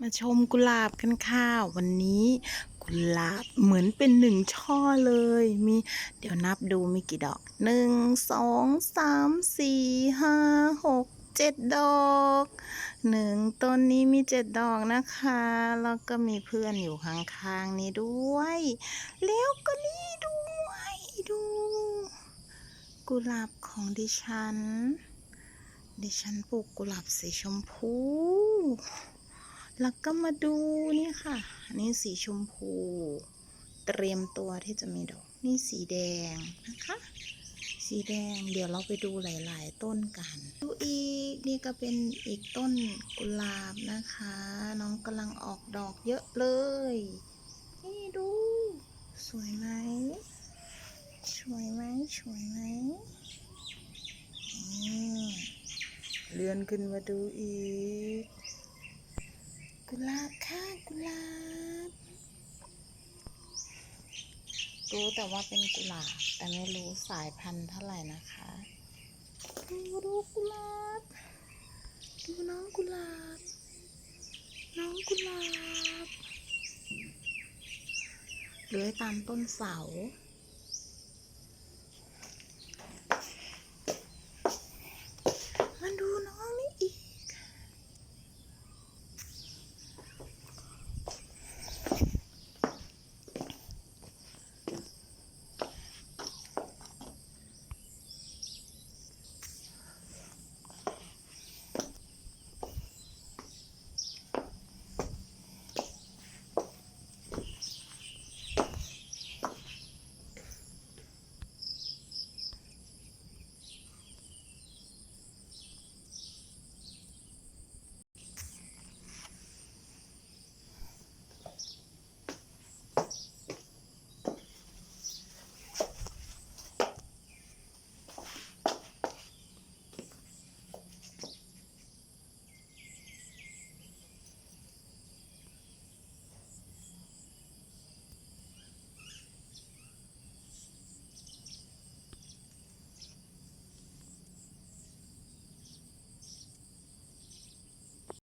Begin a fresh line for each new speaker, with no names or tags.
มาชมกุหลาบกันค่ะวันนี้กุหลาบเหมือนเป็นหนึ่งช่อเลย มีเดี๋ยวนับดูมีกี่ดอกหนึ่งสองสามสี่ห้าหกเจ็ดดอกหนึ่งต้นนี้มีเจ็ดดอกนะคะ แล้วก็มีเพื่อนอยู่ข้างๆนี้ด้วย แล้วก็นี่ด้วยดู กุหลาบของดิฉัน ดิฉันปลูกกุหลาบสีชมพู แล้วก็มาดูนี่ค่ะ อันนี้สีชมพู เตรียมตัวที่จะมีดอก นี่สีแดงนะคะ สีแดงเดี๋ยวเราไปดูหลาย ๆ ต้นกัน ดูอีกนี่ก็เป็นอีกต้นกุหลาบนะคะ น้องกำลังออกดอกเยอะเลย นี่ดู สวยไหมสวยไหมสวยไหมอืมเลื่อนขึ้นมาดูอีก กุหลาบค่ะกุหลาบรู้แต่ว่าเป็นกุหลาบแต่ไม่รู้สายพันธุ์เท่าไหร่นะคะดูดูกุหลาบดูน้องกุหลาบน้องกุหลาบเลื้อยตามต้นเสา